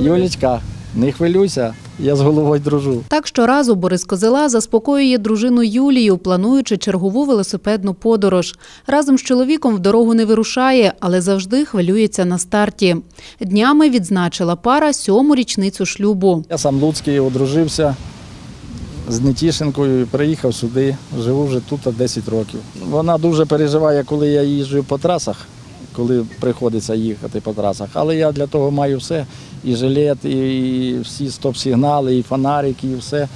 Юлічка, не хвилюйся, я з головою дружу. Так щоразу Борис Козела заспокоює дружину Юлію, плануючи чергову велосипедну подорож. Разом з чоловіком в дорогу не вирушає, але завжди хвилюється на старті. Днями відзначила пара сьому річницю шлюбу. Я сам Луцький одружився з Нетішинкою і приїхав сюди. Живу вже тут 10 років. Вона дуже переживає, коли я їжджу по трасах, коли приходиться їхати по трасах. Але я для того маю все. І жилет, і всі стоп-сигнали, і фонарики, і все.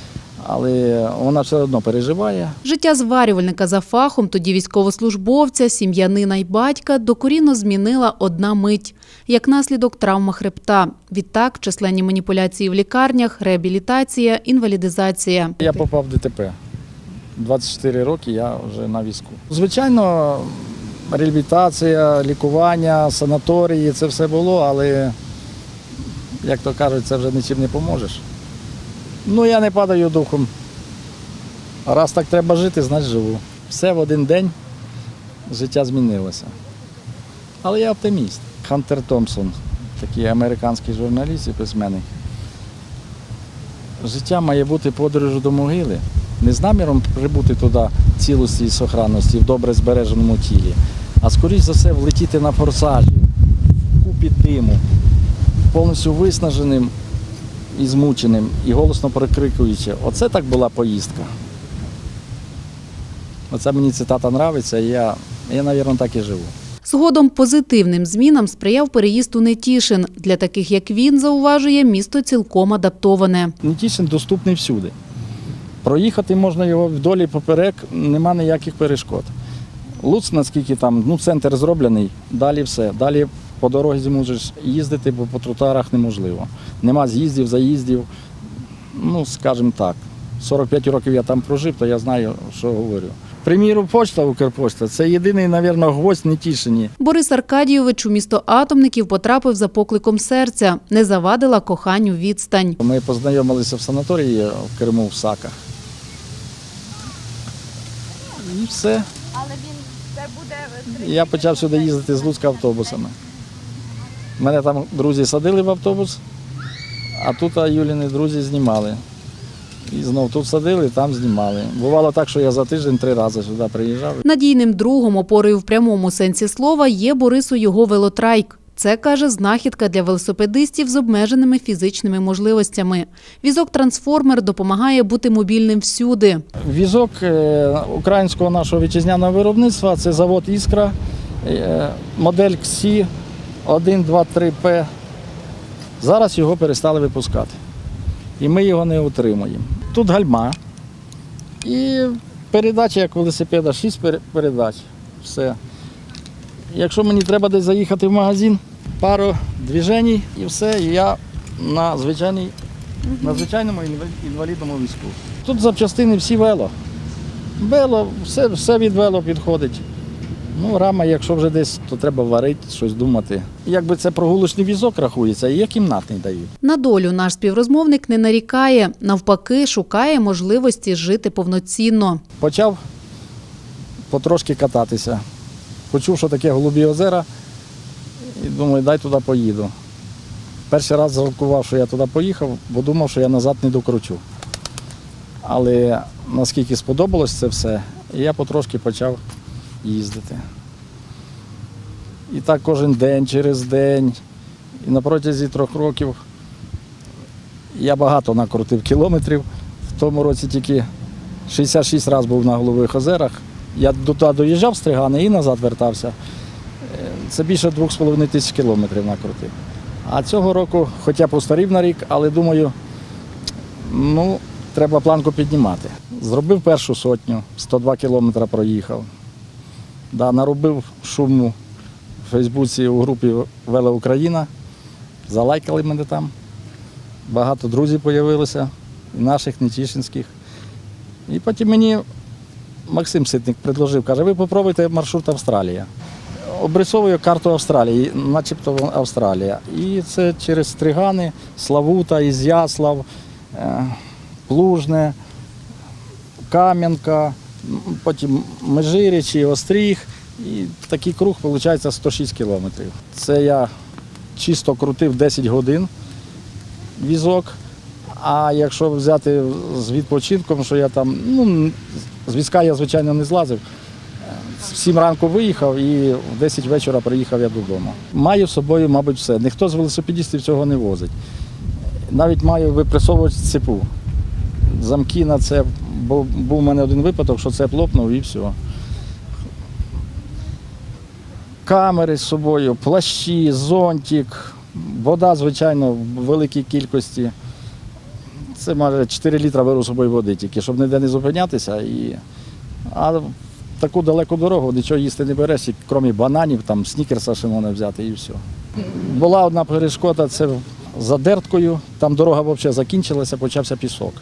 Але вона все одно переживає. Життя зварювальника за фахом, тоді військовослужбовця, сім'янина й батька докорінно змінила одна мить, як наслідок травма хребта. Відтак численні маніпуляції в лікарнях, реабілітація, інвалідизація. Я попав в ДТП. 24 роки я вже на візку. Звичайно, реабілітація, лікування, санаторії це все було, але, як то кажуть, це вже нічим не поможеш. Ну, я не падаю духом. Раз так треба жити, значить живу. Все в один день життя змінилося. Але я оптиміст. Хантер Томпсон, такий американський журналіст і письменник. Життя має бути подорожю до могили. Не з наміром прибути туди в цілості і сохранності, в добре збереженому тілі, а скоріш за все влетіти на форсажі, в купі диму, повністю виснаженим і змученим, і голосно прикрикуючи. Оце так була поїздка. Оце мені цитата нравиться, і я, я, мабуть, так і живу. Згодом позитивним змінам сприяв переїзд у Нетішин. Для таких, як він, зауважує, місто цілком адаптоване. Нетішин доступний всюди. Проїхати можна його вдолі поперек, нема ніяких перешкод. Луц, наскільки там, ну, центр зроблений, далі все. Далі по дорозі можеш їздити, бо по тротуарах неможливо. Нема з'їздів, заїздів. Ну, скажімо так. 45 років я там прожив, то я знаю, що говорю. Приміру, почта Укрпошта це єдиний, мабуть, гвоздь Нетішині. Борис Аркадійович у місто атомників потрапив за покликом серця. Не завадила коханню відстань. Ми познайомилися в санаторії в Криму в Саках. І все. Але він це буде Я почав сюди їздити з Луцька автобусами. Мене там друзі садили в автобус, а тут а, Юліни друзі знімали. І знов тут садили, там знімали. Бувало так, що я за тиждень три рази сюди приїжджав. Надійним другом опорою в прямому сенсі слова є Борису його велотрайк. Це каже знахідка для велосипедистів з обмеженими фізичними можливостями. Візок трансформер допомагає бути мобільним всюди. Візок е, українського нашого вітчизняного виробництва це завод Іскра, е, модель КСІ 1, 2, 3 П. Зараз його перестали випускати. І ми його не утримуємо. Тут гальма. І передача, як велосипеда, 6 передач. Все. Якщо мені треба десь заїхати в магазин, пару движень і все, і я на, звичайній, на звичайному інвалідному візку. Тут запчастини всі вело. Вело, все, все від вело підходить. Ну, рама, якщо вже десь, то треба варити, щось думати. Якби це прогулочний візок рахується, і є кімнатний дають. На долю наш співрозмовник не нарікає, навпаки, шукає можливості жити повноцінно. Почав потрошки кататися. Почув, що таке голубі озера, і думаю, дай туди поїду. Перший раз жалкував, що я туди поїхав, бо думав, що я назад не докручу. Але наскільки сподобалось це все, я потрошки почав їздити. І так кожен день, через день. І на протязі трьох років я багато накрутив кілометрів. В тому році тільки 66 разів був на Голових озерах. Я до туди доїжджав з Стригани і назад вертався. Це більше 2,5 тисяч кілометрів накрутив. А цього року, хоча постарів на рік, але думаю, ну, треба планку піднімати. Зробив першу сотню, 102 кілометри проїхав. Да, наробив шуму в Фейсбуці у групі Вело Україна. Залайкали мене там. Багато друзів з'явилося, і наших, нетішинських. І потім мені Максим Ситник предложив, каже, ви попробуйте маршрут Австралія. Обрисовую карту Австралії, начебто Австралія. І це через Стригани, Славута, Ізяслав, е, Плужне, Кам'янка, потім Межирічі, Остріг. І такий круг виходить 106 кілометрів. Це я чисто крутив 10 годин. візок. А якщо взяти з відпочинком, що я там, ну, з візка я, звичайно, не злазив. В 7 ранку виїхав і в 10 вечора приїхав я додому. Маю з собою, мабуть, все. Ніхто з велосипедистів цього не возить. Навіть маю випресовувач цепу. Замки на це, бо був у мене один випадок, що це лопнув і все. Камери з собою, плащі, зонтик, вода, звичайно, в великій кількості. Це майже 4 літра беру з собою води, тільки щоб ніде не зупинятися. І... А таку далеку дорогу нічого їсти не береш, і крім бананів, там снікерса ще можна взяти і все. Була одна перешкода, це за дерткою, там дорога взагалі закінчилася, почався пісок.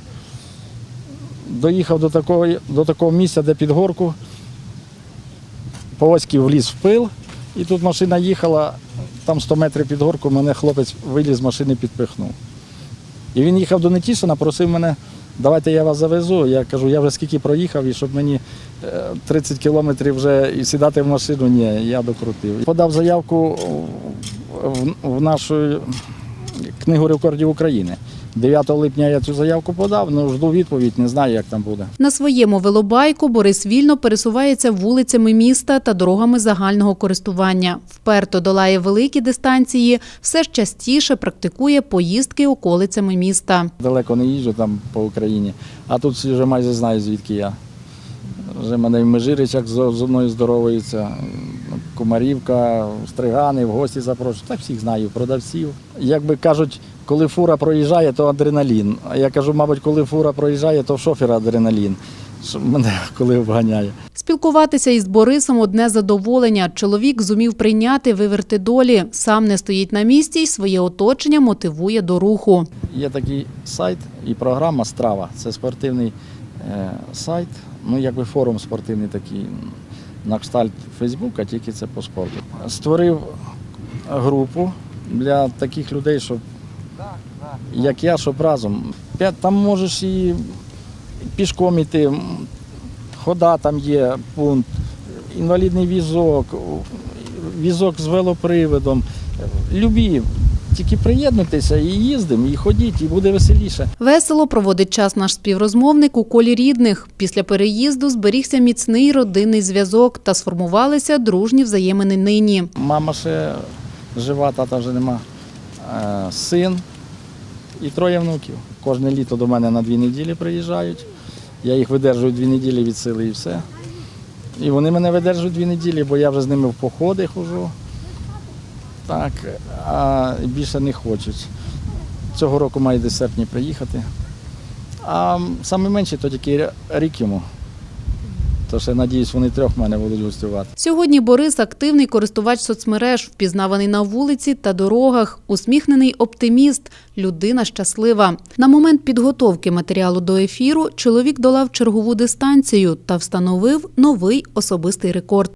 Доїхав до такого, до такого місця, де під горку, Повозький вліз в пил, і тут машина їхала, там 100 метрів під горку, мене хлопець виліз з машини, підпихнув. І він їхав до Нетішина, просив мене, давайте я вас завезу. Я кажу, я вже скільки проїхав, і щоб мені е, 30 кілометрів вже і сідати в машину, ні, я докрутив. Подав заявку в нашу книгу рекордів України. 9 липня я цю заявку подав, ну жду відповідь, не знаю, як там буде. На своєму велобайку Борис вільно пересувається вулицями міста та дорогами загального користування. Вперто долає великі дистанції, все ж частіше практикує поїздки околицями міста. Далеко не їжджу там по Україні, а тут вже майже знають, звідки я. Вже мене в Межиричах зо мною здоровуються, Кумарівка, Стригани, в гості запрошують. Так всіх знаю, продавців. Якби кажуть, коли фура проїжджає, то адреналін. А я кажу, мабуть, коли фура проїжджає, то в шофера адреналін. Що мене коли обганяє. Спілкуватися із Борисом одне задоволення. Чоловік зумів прийняти виверти долі. Сам не стоїть на місці і своє оточення мотивує до руху. Є такий сайт і програма Страва. Це спортивний е, сайт, ну якби форум спортивний такий на кшталт Фейсбука, тільки це по спорту. Створив групу для таких людей, щоб як я, щоб разом. Там можеш і пішком іти, хода там є, пункт, інвалідний візок, візок з велоприводом. Любі, тільки приєднуйтеся і їздимо, і ходіть, і буде веселіше. Весело проводить час наш співрозмовник у колі рідних. Після переїзду зберігся міцний родинний зв'язок та сформувалися дружні взаємини нині. Мама ще жива, тата вже нема. Е, Син і троє внуків. Кожне літо до мене на дві неділі приїжджають. Я їх видержую дві неділі від сили і все. І вони мене видержують дві неділі, бо я вже з ними в походи хожу. Так, а більше не хочуть. Цього року має серпні приїхати. А саме менше то тільки рік йому. То ще надіюсь, вони трьох мене будуть гостювати. Сьогодні Борис активний користувач соцмереж, впізнаваний на вулиці та дорогах, усміхнений оптиміст, людина щаслива. На момент підготовки матеріалу до ефіру чоловік долав чергову дистанцію та встановив новий особистий рекорд.